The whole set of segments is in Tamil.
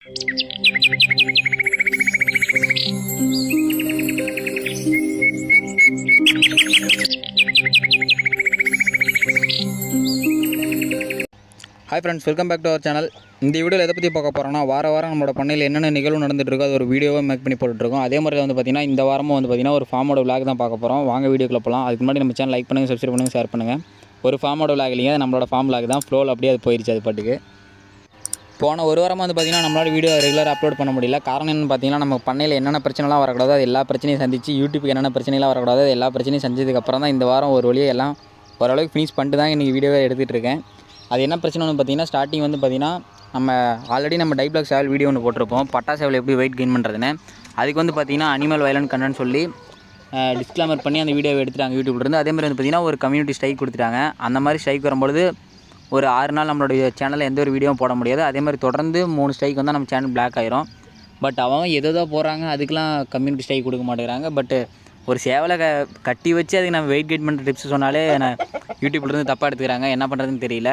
Hi friends welcome back to our channel இந்த வீடியோவில் எதை பற்றி பார்க்க போகிறோம்னா வார வாரம் நம்மளோட பண்ணையில் என்னென்ன நிகழ்வு நடந்துட்டுருக்கோ அது ஒரு வீடியோவை மேக் பண்ணி போட்டுருக்கோம் அதே மாதிரி வந்து பார்த்திங்கன்னா இந்த வாரமும் வந்து பார்த்திங்கன்னா ஒரு ஃபார்மோட விளாக் தான் பார்க்க போகிறோம் வாங்க வீடியோக்குள்ள போகலாம் அதுக்கு முன்னாடி நம்ம சேனல் லைக் பண்ணுங்கள் சப்ஸ்கிரைப் பண்ணுங்கள் ஷேர் பண்ணுங்கள் ஒரு ஃபார்மோட விளாக் இல்லைங்க நம்மளோட ஃபார்ம் விளாக் தான். ஃப்ளோவில் அப்படியே அது போயிடுச்சு அது பாட்டுக்கு. போன ஒரு வாரமாக வந்து பார்த்திங்கன்னா நம்மளால வீடியோ ரெகுலராக அப்லோட் பண்ண முடியல. காரணம் என்னென்னு பார்த்தீங்கன்னா நம்ம பண்ணையில் என்னென்ன பிரச்சனைலாம் வரக்கூடாது அது எல்லா பிரச்சனையும் சந்திச்சு யூடியூப்க்கு என்னென்ன பிரச்சனைலாம் வரக்கூடாது எல்லா பிரச்சனையும் செஞ்சதுக்கப்புறம் தான் இந்த வாரம் ஒரு வழியாக எல்லாம் ஓரளவுக்கு ஃபினிஷ் பண்ணிட்டு தான் இன்றைக்கி வீடியோவே எடுத்துகிட்டு இருக்கேன். அது என்ன பிரச்சனைன்னு பார்த்தீங்கன்னா ஸ்டார்டிங் வந்து பார்த்திங்கன்னா நம்ம ஆல்ரெடி நம்ம டைப்ளாக் சேவல் வீடியோ ஒன்று போட்டிருப்போம். பட்டா சேவல் எப்படி வெயிட் கெயின் பண்ணுறதுன்னு அதுக்கு வந்து பார்த்திங்கன்னா அனிமல் வயலன் கண்ணன்னு சொல்லி டிஸ்க்ளைமர் பண்ணி அந்த வீடியோவை எடுத்துட்டாங்க யூடியூப்லேருந்து அதே மாதிரி வந்து பார்த்திங்கன்னா ஒரு கம்யூனிட்டி ஸ்ட்ரைக் கொடுத்துட்டாங்க. அந்த மாதிரி ஸ்ட்ரைக் வரும்பொழுது ஒரு ஆறு நாள் நம்மளுடைய சேனலில் எந்த ஒரு வீடியோவும் போட முடியாது. அதே மாதிரி தொடர்ந்து மூணு ஸ்ட்ரைக் வந்தால் நம்ம சேனல் பிளாக் ஆயிரும். பட் அவங்க எதோ போகிறாங்க அதுக்கெலாம் கம்யூனிட்டி ஸ்ட்ரைக் கொடுக்க மாட்டேங்கிறாங்க. பட் ஒரு சேவலை க கட்டி வச்சு அதுக்கு நம்ம வெயிட் கெயின் பண்ணுற டிப்ஸ் சொன்னாலே நான் யூடியூப்லேருந்து தப்பாக எடுத்துக்கிறாங்க. என்ன பண்ணுறதுன்னு தெரியல.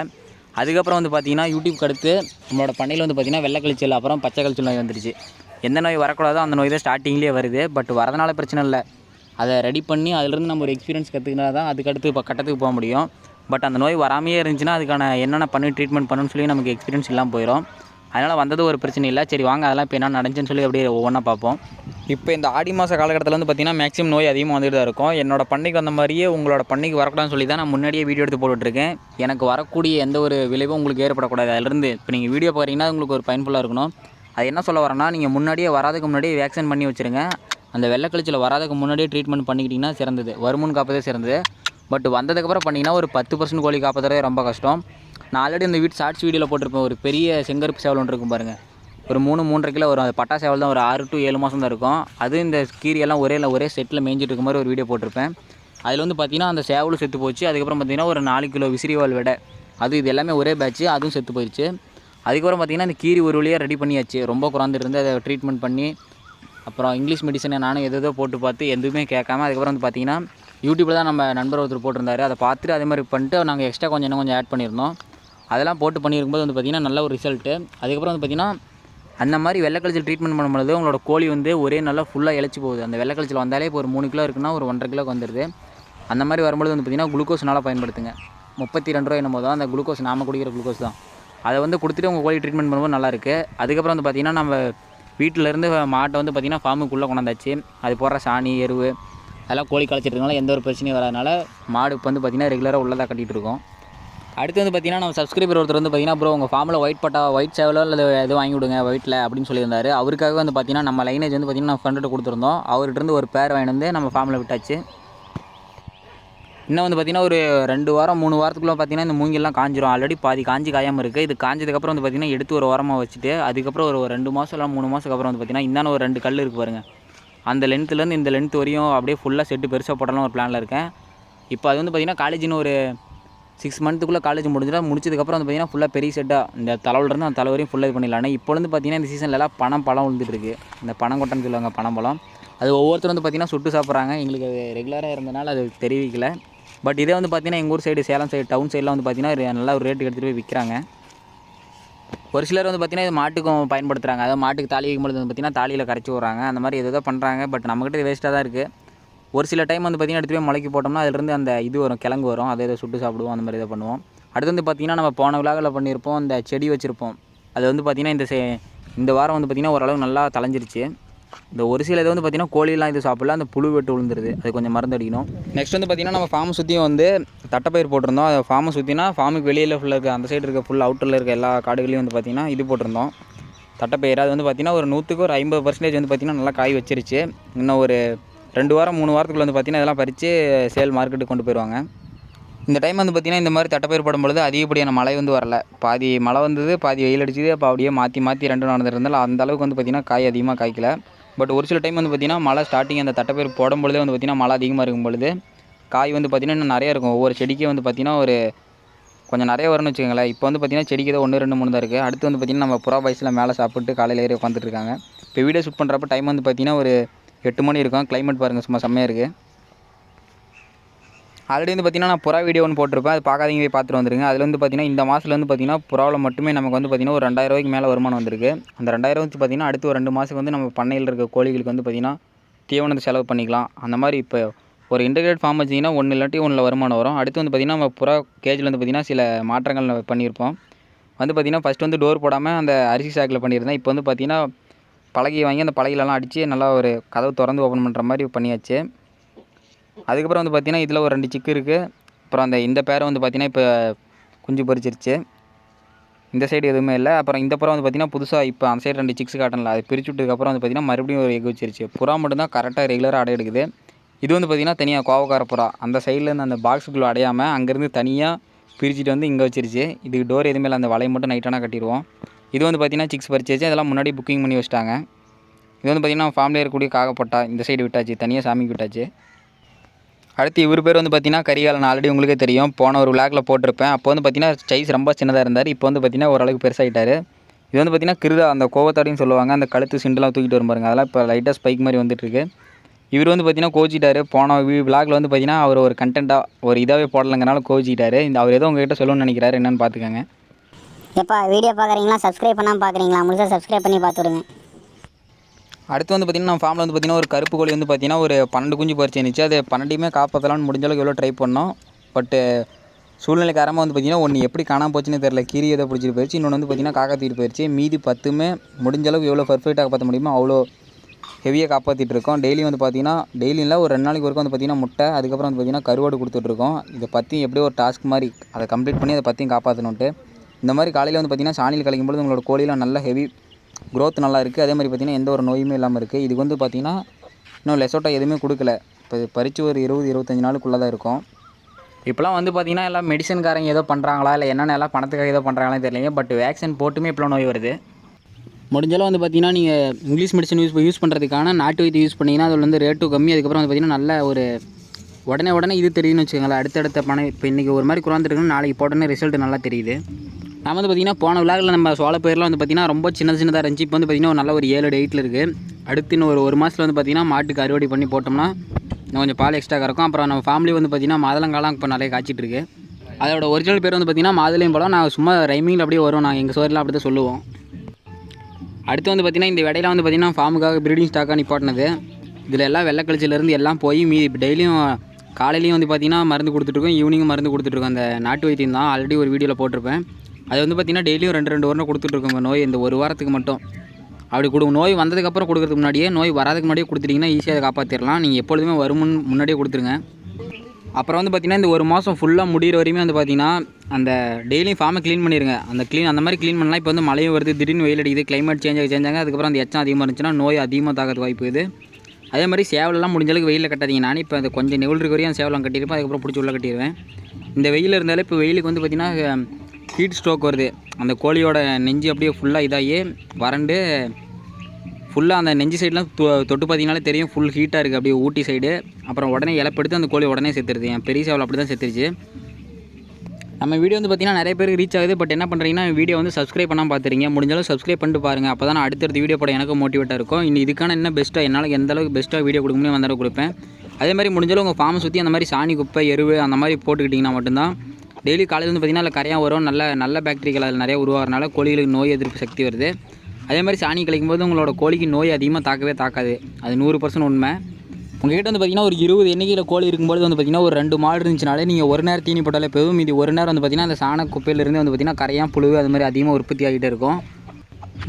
அதுக்கப்புறம் வந்து பார்த்திங்கன்னா யூடியூப்க்கு அடுத்து நம்மளோட பண்ணையில் வந்து பார்த்திங்கன்னா வெள்ளை கழிச்சல் அப்புறம் பச்சை கழிச்சல் நோய் வந்துருச்சு. எந்த நோய் வரக்கூடாதோ அந்த நோய் தான் ஸ்டார்டிங்லேயே வருது. பட் வரதுனால பிரச்சனை இல்லை. அதை ரெடி பண்ணி அதிலிருந்து நம்ம ஒரு எக்ஸ்பீரியன்ஸ் கற்றுக்கினா தான் அதுக்கடுத்து இப்போ கட்டத்துக்கு போக முடியும். பட் அந்த நோய் வராமையே இருந்துச்சுன்னா அதுக்கான என்னென்ன பண்ணி ட்ரீட்மெண்ட் பண்ணணும்னு சொல்லி நமக்கு எக்ஸ்பீரியன்ஸ் இல்லாமல் போயிடும் அதனால் வந்தது ஒரு பிரச்சனை இல்லை. சரி வாங்க அதெல்லாம் இப்போ என்ன நடந்துச்சுன்னு சொல்லி அப்படியே ஒவ்வொன்றா பார்ப்போம். இப்போ இந்த ஆடி மாத காலகட்டத்தில் வந்து பார்த்திங்கன்னா மேக்ஸிமம் நோய் அதிகமாக வந்துட்டு தான் இருக்கும். என்னோட பண்ணைக்கு வந்த மாதிரியே உங்களோட பண்ணைக்கு வரக்கூடாதுன்னு சொல்லி தான் நான் முன்னாடியே வீடியோ எடுத்து போட்டுட்ருக்கேன். எனக்கு வரக்கூடிய எந்த ஒரு விளைவும் உங்களுக்கு ஏற்படக்கூடாது. அதிலிருந்து இப்போ நீங்கள் வீடியோ பார்க்குறீங்கன்னா உங்களுக்கு ஒரு பயன்ஃபுல்லாக இருக்கணும். அது என்ன சொல்ல வரேன்னா நீங்கள் முன்னாடியே வராதுக்கு முன்னாடியே வேக்சின் பண்ணி வச்சுருங்க. அந்த வெள்ளக்கழிச்சில் வராதுக்கு முன்னாடியே ட்ரீட்மெண்ட் பண்ணிக்கிட்டிங்கன்னா சிறந்தது. வருமுன் காப்பதே சிறந்தது. பட் வந்ததுக்கப்புறம் பண்ணிங்கன்னா ஒரு பத்து பர்சன்ட் கோழி காப்பாற்றுறதே ரொம்ப கஷ்டம். நான் ஆல்ரெடி இந்த வீட்டு ஷார்ட்ஸ் வீடியோவில் போட்டிருப்பேன். ஒரு பெரிய செங்கருப்பு சேவல் ஒன்று இருக்கும் பாருங்கள் ஒரு மூணு மூன்றரை கிலோ வரும். அது பட்டா சேவல் தான் ஒரு ஆறு டு ஏழு மாதம் தான் இருக்கும். அது இந்த கீரியெல்லாம் ஒரே ஒரே செட்டில் மேய்ஞ்சிட்டு இருக்க மாதிரி ஒரு வீடியோ போட்டிருப்பேன். அதில் வந்து பார்த்திங்கன்னா அந்த சேவலும் செத்து போச்சு. அதுக்கப்புறம் பார்த்தீங்கன்னா ஒரு நாலு கிலோ விசிறிவால் விட. அது இது எல்லாமே ஒரே பேட்ச் அதுவும் செத்து போயிடுச்சு அதுக்கப்புறம் பார்த்தீங்கன்னா அந்த கீரி ஒரு வழியாக ரெடி பண்ணியாச்சு. ரொம்ப குறைஞ்சிருந்து அதை ட்ரீட்மெண்ட் பண்ணி அப்புறம் இங்கிலீஷ் மெடிசனை நானும் எதோ போட்டு பார்த்து எதுவுமே கேட்காம அதுக்கப்புறம் வந்து பார்த்தீங்கன்னா யூடியூப்பில் தான் நம்ம நண்பர் ஒருத்தர் போட்டிருந்தாரு. அதை பார்த்துட்டு அதே மாதிரி பண்ணிட்டு நாங்கள் எக்ஸ்ட்ரா கொஞ்சம் இன்னும் கொஞ்சம் ஆட் பண்ணியிருந்தோம். அதெல்லாம் போட்டு பண்ணியிருக்கும்போது வந்து பார்த்திங்கன்னா நல்ல ஒரு ரிசல்ட்டு அதுக்கப்புறம் வந்து பார்த்திங்கன்னா அந்த மாதிரி வெள்ளைக்கழிச்சல் ட்ரீட்மெண்ட் பண்ணும்போது உங்களோட கோழி வந்து ஒரே நல்லா ஃபுல்லாக இழைச்சி போகுது. அந்த வெள்ளைக்கழிச்சல் வந்தாலே இப்போ ஒரு மூணு கிலோ இருக்குன்னா ஒரு ஒன்றரை கிலோக்கு வந்துடுது அந்த மாதிரி வரும்போது வந்து பார்த்திங்கன்னா குளுக்கோஸ் நல்லா பயன்படுத்துங்க. முப்பத்தி ரெண்டு ரூபா என்னமோ தான் அந்த குளுக்கோஸ் நாம குடிக்கிற குளுக்கோஸ் தான். அதை வந்து கொடுத்துட்டு உங்கள் கோழி ட்ரீட்மெண்ட் பண்ணும்போது நல்லா இருக்குது அதுக்கப்புறம் வந்து பார்த்திங்கன்னா நம்ம வீட்டிலேருந்து மாட்டை வந்து பார்த்திங்கன்னா ஃபார்முக்குள்ளே கொண்டாந்தாச்சு. அது போடுற சாணி எருவு அதெல்லாம் கோழி கழிச்சிட்ருக்கனால எந்த ஒரு பிரச்சனையும் வராதனால மாடு இப்போ வந்து பார்த்திங்கன்னா ரெகுலராக உள்ளதாக கட்டிகிட்டு இருக்கோம். அடுத்து வந்து பார்த்திங்கன்னா நம்ம சப்ஸ்கிரைபர் ஒருத்தர் வந்து பார்த்திங்கன்னா ப்ரோ உங்கள் ஃபார்மில் ஒயிட் பட்டா ஒயிட் சேவலோ இல்லை எதுவும் வாங்கி விடுங்க ஒயிட்டில் அப்படின்னு சொல்லியிருந்தாரு. அவருக்காக வந்து பார்த்திங்கன்னா நம்ம லைனேஜ் வந்து பார்த்திங்கன்னா நம்ம ஃப்ரெண்ட்டு கொடுத்துருந்தோம். அவர்கிட்ட ஒரு பேர் வாங்கி வந்து நம்ம ஃபார்மில் விட்டாச்சு. இன்னும் வந்து பார்த்திங்கன்னா ஒரு ரெண்டு வாரம் மூணு வாரத்துக்குள்ளே பார்த்திங்கன்னா இந்த மூங்கிலாம் காஞ்சிரும். ஆல்ரெடி பாதி காஞ்சி காயாமல் இருக்குது இது காஞ்சதுக்கப்புறம் வந்து பார்த்திங்கன்னா எடுத்து ஒரு வாரமாக வச்சுட்டு அதுக்கப்புறம் ஒரு ரெண்டு மாதம் இல்லை மூணு மாதத்துக்கு அப்புறம் வந்து பார்த்திங்கன்னா இந்தான ஒரு ரெண்டு கல் இருக்குது பாருங்கள் அந்த லென்த்துலேருந்து இந்த லென்த் வரையும் அப்படியே ஃபுல்லாக செட்டு பெருசாக போடலாம் ஒரு பிளானில் இருக்கேன். இப்போ அது வந்து பார்த்திங்கன்னா காலேஜின்னு ஒரு சிக்ஸ் மந்த்துக்குள்ளே காலேஜ் முடிஞ்சிட்டா முடிச்சதுக்கப்புறம் வந்து பார்த்திங்கன்னா ஃபுல்லாக பெரிய செட்டாக இந்த தலைவிலேருந்து அந்த தலை வரையும் ஃபுல்லாக இது பண்ணிடலாம். இப்போ வந்து பார்த்திங்கன்னா இந்த சீசன்லலாம் பணம் பழம் விழுந்துட்டுருக்கு. இந்த பனங்கொட்டைன்னு சொல்லுவாங்க பனம்பழம் அது ஒவ்வொருத்தரும் வந்து பார்த்திங்கன்னா சுட்டு சாப்பிட்றாங்க. எங்களுக்கு அது ரெகுலராக இருந்தனால அது தெரிவிக்கல. பட் இதே வந்து பார்த்திங்கன்னா எங்கள் ஊர் சைடு சேலம் சைடு டவுன் சைடெலாம் வந்து பார்த்திங்கன்னா நல்லா ஒரு ரேட்டுக்கு எடுத்துகிட்டு போய் விற்கிறாங்க. ஒரு சிலர் வந்து பார்த்திங்கன்னா இது மாட்டுக்கும் பயன்படுத்துகிறாங்க அதாவது மாட்டுக்கு தாலி வைக்கும்போது வந்து பார்த்திங்கன்னா தாலியில் கரைச்சி விட்றாங்க. அந்த மாதிரி எதோ பண்ணுறாங்க பட் நம்மக்கிட்ட வேஸ்ட்டாக தான் இருக்குது ஒரு சில டைம் வந்து பார்த்திங்கன்னா எடுத்து போய் முளைக்கி போட்டோம்னா அதுலேருந்து அந்த இது வரும் கிழங்கு வரும். அதை இதை சுட்டு சாப்பிடுவோம். அந்த மாதிரி இதை பண்ணுவோம். அடுத்து வந்து பார்த்திங்கன்னா நம்ம போன விழாவில் பண்ணியிருப்போம். அந்த செடி வச்சுருப்போம். அது வந்து பார்த்திங்கன்னா இந்த இந்த வாரம் வந்து பார்த்திங்கன்னா ஓரளவு நல்லா தலைஞ்சிருச்சு இந்த ஒரு சில இது வந்து பார்த்திங்கன்னா கோழிலாம் இது சாப்பிடல. அந்த புழு வெட்டு விழுந்துருது அது கொஞ்சம் மருந்து அடிக்கணும். நெக்ஸ்ட் வந்து பார்த்திங்கன்னா நம்ம ஃபார்ம் சுற்றியும் வந்து தட்டைப்பயிர் போட்டிருந்தோம். அதை ஃபார்மை சுற்றினா ஃபார்முக்கு வெளியில் ஃபுல்லாக இருக்க அந்த சைடு இருக்க ஃபுல் அவுட்டரில் இருக்க எல்லா காடுகளையும் வந்து பார்த்திங்கன்னா இது போட்டிருந்தோம். தட்டைப்பயிர். அது வந்து பார்த்திங்கன்னா ஒரு நூற்றுக்கு ஒரு ஐம்பது பர்சன்டேஜ் வந்து பார்த்திங்கன்னா நல்லா காய் வச்சிருச்சு. இன்னும் ஒரு ரெண்டு வாரம் மூணு வாரத்துக்குள்ள வந்து பார்த்திங்கன்னா இதெல்லாம் பறித்து சேல் மார்க்கெட்டுக்கு கொண்டு போயிடுவாங்க இந்த டைம் வந்து பார்த்திங்கன்னா இந்த மாதிரி தட்டைப்பயிர் போடும்பொழுது அதிகப்படியான மழை வந்து வரல. பாதி மழை வந்தது பாதி வெயில் அடிச்சுது. அப்போ அப்படியே மாற்றி மாற்றி ரெண்டும் நடந்துருந்தால அந்த அளவுக்கு வந்து பார்த்திங்கன்னா காய் அதிகமாக காய்க்கல. பட் ஒரு சில டைம் வந்து பார்த்திங்கன்னா மழை ஸ்டார்டிங் அந்த தட்டைப்பயிர் போடும்பொழுதே வந்து பார்த்திங்கன்னா மழை அதிகமாக இருக்கும் பொழுது காய் வந்து பார்த்திங்கன்னா இன்னும் நிறையா இருக்கும். ஒவ்வொரு செடிக்கே வந்து பார்த்திங்கன்னா ஒரு கொஞ்சம் நிறைய வரும்னு வச்சுக்கோங்களேன். இப்போ வந்து பார்த்திங்கன்னா செடிக்கு ஏதோ ஒன்று ரெண்டு மூணு தான் இருக்குது அடுத்து வந்து பார்த்திங்கன்னா நம்ம புறா பாய்ஸில் மேலே சாப்பிட்டு காலையில் ஏறி உட்காந்துட்டு இருக்காங்க. இப்போ வீடியோ ஷூட் பண்ணுறப்ப டைம் வந்து பார்த்திங்கன்னா ஒரு எட்டு மணி இருக்கும். கிளைமேட் பாருங்கள் சும்மா செம்மையாக இருக்குது ஆல்ரெடி வந்து பார்த்தீங்கன்னா நான் புறா வீடியோ ஒன்று போட்டிருப்பேன். அது பார்க்காதீங்க போய் பார்த்துட்டு வந்துருங்க. அதில் வந்து பார்த்தீங்கன்னா இந்த மாதத்துல வந்து பார்த்தீங்கன்னா புறாவில் மட்டுமே நமக்கு வந்து பார்த்தீங்கன்னா ஒரு ரெண்டாயிரம் ரூபாய்க்கு மேலே வருமானம் வந்திருக்கு. அந்த ரெண்டாயிரம் வந்து பார்த்தீங்கன்னா அடுத்து ஒரு ரெண்டு மாதத்துக்கு வந்து நம்ம பண்ணையில் இருக்க கோழிகளுக்கு வந்து பார்த்திங்கன்னா தீவனத்தை செலவு பண்ணிக்கலாம். அந்த மாதிரி இப்போ ஒரு இன்டெகிரேட் ஃபார்ம் வச்சிங்கன்னா ஒன்று இல்லாட்டி ஒன்றில் வருமானம் வரும். அடுத்து வந்து பார்த்திங்கன்னா நம்ம புறா கேஜில் வந்து பார்த்திங்கன்னா சில மாற்றங்கள் நம்ம பண்ணியிருப்போம். வந்து பார்த்திங்கன்னா ஃபஸ்ட் வந்து டோர் போடாமல் அந்த அரிசி சாக்கில் பண்ணியிருந்தேன். இப்போ வந்து பார்த்திங்கன்னா பலகை வாங்கி அந்த பழகிலலாம் அடித்து நல்லா ஒரு கதவு திறந்து ஓப்பன் பண்ணுற மாதிரி பண்ணியாச்சு. அதுக்கப்புறம் வந்து பார்த்திங்கன்னா இதில் ஒரு ரெண்டு சிக்கு இருக்குது அப்புறம் அந்த இந்த பேரை வந்து பார்த்திங்கன்னா இப்போ குஞ்சு பொறிச்சிருச்சு இந்த சைடு எதுவுமே இல்லை. அப்புறம் இந்த புறம் வந்து பார்த்திங்கன்னா புதுசாக இப்போ அந்த சைடு ரெண்டு சிக்ஸ் காட்டனில் அது பிரிச்சு விட்டதுக்கப்புறம் வந்து பார்த்திங்கன்னா மறுபடியும் ஒரு எக் வச்சிருச்சு. புறா மட்டும்தான் கரெக்டாக ரெகுலராக அடை எடுக்குது. இது வந்து பார்த்திங்கன்னா தனியாக கோவக்கார புறா. அந்த சைட்லேருந்து அந்த பாக்ஸுக்குள்ளே அடையாமல் அங்கேருந்து தனியாக பிரிச்சுட்டு வந்து இங்கே வச்சிருச்சு. இதுக்கு டோர் எதுவுமே இல்லை. அந்த வலையை மட்டும் நைட்டானா கட்டிடுவோம். இது வந்து பார்த்திங்கன்னா சிக்ஸ் பறிச்சிச்சு அதெல்லாம் முன்னாடி புக்கிங் பண்ணி வச்சிட்டாங்க. இது வந்து பார்த்திங்கன்னா ஃபேமிலியாக இருக்கக்கூடிய காகப்பட்டா. இந்த சைடு விட்டாச்சு. தனியாக சாமிக்கு விட்டாச்சு. அடுத்து இவர் பேர் வந்து பார்த்தீங்கன்னா கரிகாலன். ஆல்ரெடி உங்களுக்கே தெரியும். போன ஒரு விளாக்ல போட்டிருப்பேன். அப்போ வந்து பார்த்தீங்கன்னா சைஸ் ரொம்ப சின்னதாக இருந்தார். இப்போ வந்து பார்த்தீங்கன்னா ஓரளவுக்கு பெருசாகிட்டார் இது வந்து பார்த்தீங்கன்னா கிருதா அந்த கோவத்தாடின்னு சொல்லுவாங்க. அந்த கழுத்து சிண்டெலாம் தூக்கிட்டு வரும் பாருங்க. அதெல்லாம் இப்போ லைட்டாக ஸ்பைக் மாதிரி வந்துட்டுருக்கு. இவர் வந்து பார்த்தீங்கன்னா கோச்சிட்டாரு. போன விளாக்ல வந்து பார்த்தீங்கன்னா அவர் ஒரு கண்டென்ட்டாக ஒரு இதாகவே போடலங்கிறனால கோச்சிட்டாரு. இந்த அவர் ஏதோ உங்ககிட்ட சொல்லணும்னு நினைக்கிறாரு. என்னன்னு பார்த்துக்கோங்க. எப்பா வீடியோ பார்க்குறீங்களா? சப்ஸ்கிரைப் பண்ணாமல் பார்க்குறீங்களா? முழுசாக சப்ஸ்கிரைப் பண்ணி பார்த்துடுங்க அடுத்து வந்து பார்த்திங்கன்னா நம்ம ஃபார்மில் வந்து பார்த்திங்கன்னா ஒரு கருப்பு கோழி வந்து பார்த்திங்கன்னா ஒரு பன்னெண்டு குஞ்சு பறிச்சு இருந்துச்சு அது பன்னெண்டுமே காப்பாற்றலாம்னு முடிஞ்ச அளவுக்கு எவ்வளோ ட்ரை பண்ணோம். பட்டு சூழ்நிலை காரமாக வந்து பார்த்திங்கன்னா ஒன்று எப்படி காணாமல் போச்சுன்னு தெரில கீரி எதை பிடிச்சிட்டு போயிடுச்சு இன்னொன்று வந்து பார்த்திங்கன்னா காக்கா தூக்கிட்டு போயிடுச்சு மீதி பத்துமே முடிஞ்ச அளவுக்கு எவ்வளோ பர்ஃபெக்டாக காப்பாற்ற முடியுமோ அவ்வளோ ஹெவியாக காப்பாற்றிட்டு இருக்கோம். டெய்லி வந்து பார்த்திங்கன்னா டெய்லியில் ஒரு ரெண்டு நாளைக்கு ஒருக்கும் வந்து பார்த்திங்கன்னா முட்டை அதுக்கப்புறம் வந்து பார்த்திங்கன்னா கருவாடு கொடுத்துட்ருக்கோம் இதை பற்றியும் எப்படியோ ஒரு டாஸ்க் மாதிரி அதை கம்ப்ளீட் பண்ணி அதை பற்றியும் காப்பாற்றணுன்ட்டு இந்த மாதிரி காலையில் வந்து பார்த்திங்கன்னா சாணியில் கலைக்கும் உங்களோட கோழிலாம் நல்ல ஹெவி க்ரோத் நல்லா இருக்குது அதே மாதிரி பார்த்திங்கன்னா எந்த ஒரு நோயுமே இல்லாமல் இருக்குது இதுக்கு வந்து பார்த்திங்கன்னா இன்னும் லெசோட்டா எதுவுமே கொடுக்கல. இப்போ பறித்து ஒரு இருபது இருபத்தஞ்சி நாளுக்குள்ளே தான் இருக்கும். இப்போலாம் வந்து பார்த்திங்கன்னா எல்லாம் மெடிசன்காரங்க ஏதோ பண்ணுறாங்களா இல்லை என்னென்ன எல்லாம் பணத்துக்காக ஏதோ பண்ணுறாங்களான்னு தெரியலைங்க. பட் வேக்சின் போட்டுமே இப்போலாம் நோய் வருது. முடிஞ்சாலும் வந்து பார்த்திங்கன்னா நீங்கள் இங்கிலீஷ் மெடிசன் யூஸ் யூஸ் பண்ணுறதுக்கான நாட்டு வைத்தியம் யூஸ் பண்ணிங்கன்னா அதில் வந்து ரேட்டும் கம்மி. அதுக்கப்புறம் வந்து பார்த்திங்கன்னா நல்ல ஒரு உடனே உடனே இது தெரியுதுன்னு வச்சுக்கோங்களேன். அடுத்தடுத்த பணம் இப்போ இன்றைக்கி ஒரு மாதிரி குறாந்துருக்குன்னு நாளைக்கு போட்டோன்னே ரிசல்ட் நல்லா தெரியுது. நான் வந்து பார்த்திங்கன்னா போன விழாவில் நம்ம சோழ பயிரெலாம் வந்து பார்த்திங்கன்னா ரொம்ப சின்ன சின்னதாக இருந்துச்சு. இப்போ வந்து பார்த்திங்கன்னா ஒரு நல்ல ஒரு ஏழு எயிட்டில் இருக்குது அடுத்து இன்னும் ஒரு ஒரு மாதத்தில் வந்து பார்த்திங்கன்னா மாட்டுக்கு அறுவடை பண்ணி போட்டோம்னா இன்னும் கொஞ்சம் பால் எக்ஸ்ட்ரா கறக்கும். அப்புறம் நம்ம ஃபேமிலி வந்து பார்த்திங்கன்னா மாதுளங்காலாம் இப்போ நிறைய காய்ச்சிட்டு இருக்கு. அதோட ஒரிஜினல் பேர் வந்து பார்த்திங்கன்னா மாதுளையும் பழம். நான் சும்மா ரைமிங்கில் அப்படியே வரும் நாங்கள் எங்கள் சோரில் அப்படி தான் சொல்லுவோம். அடுத்து வந்து பார்த்திங்கன்னா இந்த விடையில வந்து பார்த்திங்கன்னா ஃபார்முக்காக ப்ரீடிங் ஸ்டாக்காக நிப்பாட்டினது. இதில் எல்லாம் வெள்ளக்கழிச்சிலேருந்து எல்லாம் போய் மீதி இப்போ டெய்லியும் காலையிலையும் வந்து பார்த்திங்கன்னா மருந்து கொடுத்துட்ருக்கோம் ஈவினிங்கும் மருந்து கொடுத்துட்ருக்கோம் அந்த நாட்டு வைத்தியம் தான். ஆல்ரெடி ஒரு வீடியோவில் போட்டிருப்பேன். அது வந்து பார்த்திங்கன்னா டெய்லியும் ரெண்டு ரெண்டு வாரம் கொடுத்துட்ருக்கோங்க நோய். இந்த ஒரு வாரத்துக்கு மட்டும். அப்படி கொடு நோய் வந்ததுக்கப்புறம் கொடுக்குறதுக்கு முன்னாடியே நோய் வராதுக்கு முன்னாடியே கொடுத்துட்டிங்கன்னா ஈஸியாக காப்பாற்றிடலாம் நீங்கள் எப்பொழுதுமே வருமுன் முன்னாடியே கொடுத்துருங்க. அப்புறம் வந்து பார்த்திங்கன்னா இந்த ஒரு மாதம் ஃபுல்லாக முடிகிற வரையுமே வந்து பார்த்திங்கன்னா அந்த டெய்லியும் ஃபார்மை க்ளீன் பண்ணிடுங்க அந்த க்ளீன் அந்த மாதிரி க்ளீன் பண்ணலாம். இப்போ வந்து மழையும் வருது திடீர்னு வெயில் அடிக்குது கிளைமேட் சேஞ்ச் ஆகி அதுக்கப்புறம் அந்த எச்சம் அதிகமாக இருந்துச்சுன்னா நோய் அதிகமாக தாக்கிறது வாய்ப்பு இருக்குது அதே மாதிரி சேவலெல்லாம் முடிஞ்சளவுக்கு வெயிலில் கட்டாதீங்க. நானே இப்போ அந்த கொஞ்சம் நெவில் இருக்க வரையும் அந்த சேவலம் கட்டியிருப்பேன். அதுக்கப்புறம் பிடிச்சி உள்ள கட்டிடுவேன் இந்த வெயில் இருந்தாலே இப்போ வெயிலுக்கு வந்து பார்த்திங்கன்னா ஹீட் ஸ்ட்ரோக் வருது. அந்த கோழியோட நெஞ்சு அப்படியே ஃபுல்லாக இதாகி வறண்டு ஃபுல்லாக அந்த நெஞ்சு சைட்லாம் தொ தொட்டு பார்த்தீங்கனாலே தெரியும் ஃபுல் ஹீட்டாக இருக்குது அப்படியே ஊட்டி சைடு அப்புறம் உடனே இழப்பெடுத்து அந்த கோழி உடனே செத்துருது. என் பெரிய சேவல் அப்படி தான் செத்துருச்சு. நம்ம வீடியோ வந்து பார்த்தீங்கன்னா நிறைய பேருக்கு ரீச் ஆகுது. பட் என்ன பண்ணுறீங்கன்னா வீடியோ வந்து சப்ஸ்கிரைப் பண்ணாமல் பார்த்துறீங்க. முடிஞ்சாலும் சப்ஸ்கிரைப் பண்ணிட்டு பாருங்கள் அப்போ தான் அடுத்தடுத்த வீடியோ போட எனக்கு மோட்டிவேட்டாக இருக்கும். இன்னும் இதுக்கான என்ன பெஸ்ட்டாக என்னால் எந்த அளவுக்கு பெஸ்ட்டாக வீடியோ கொடுக்க முடியும் அந்த கொடுப்பேன். அதே மாதிரி முடிஞ்சாலும் உங்கள் ஃபார்மை சுற்றி அந்த மாதிரி சாணி குப்பை எருவு அந்த மாதிரி போட்டுக்கிட்டிங்கன்னா மட்டும்தான் டெய்லி காலையில் வந்து பார்த்திங்கன்னா அதில் கரையாக வரும். நல்ல நல்ல பாக்டீரியாக்கள் அதில் நிறைய உருவாகிறனால கோழிகளுக்கு நோய் எதிர்ப்பு சக்தி வருது. அதே மாதிரி சாணி கழிக்கும் போது உங்களோட கோழிக்கு நோய் அதிகமாக தாக்கவே தாக்காது. அது நூறு பர்சன்ட் உண்மை. உங்ககிட்ட வந்து பார்த்திங்கன்னா ஒரு இருபது எண்ணிக்கையில் கோழி இருக்கும்போது வந்து பார்த்திங்கன்னா ஒரு ரெண்டு மாடு இருந்துச்சுனாலே நீங்கள் ஒரு நேரம் தீனி போட்டாலே போதும். மீதி ஒரு நேரம் வந்து பார்த்திங்கன்னா அந்த சாண குப்பையிலேருந்து வந்து பார்த்திங்கன்னா கரையாக புழு அது மாதிரி அதிகமாக உற்பத்தி ஆகிட்டு இருக்கும்.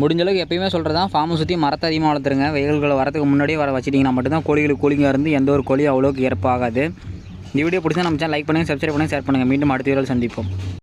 முடிஞ்சளவுக்கு எப்பயுமே சொல்கிறது தான் ஃபார்மை சுற்றி மரத்தை அதிகமாக வளர்த்துருங்க. வெயில்களை வரதுக்கு முன்னாடியே வர வச்சிட்டிங்கன்னா மட்டும்தான் கோழிகளுக்கு கூலிங்காக இருந்து எந்த ஒரு கோழியும் அவ்வளோக்கு இறப்பாகாது. இந்த வீடியோ பிடிச்சா நம்ம சேனல் லைக் பண்ணுங்கள் சப்ஸ்கிரைப் பண்ணுங்கள் ஷேர் பண்ணுங்கள் மீண்டும் அடுத்த வீடியோவில் சந்திப்போம்.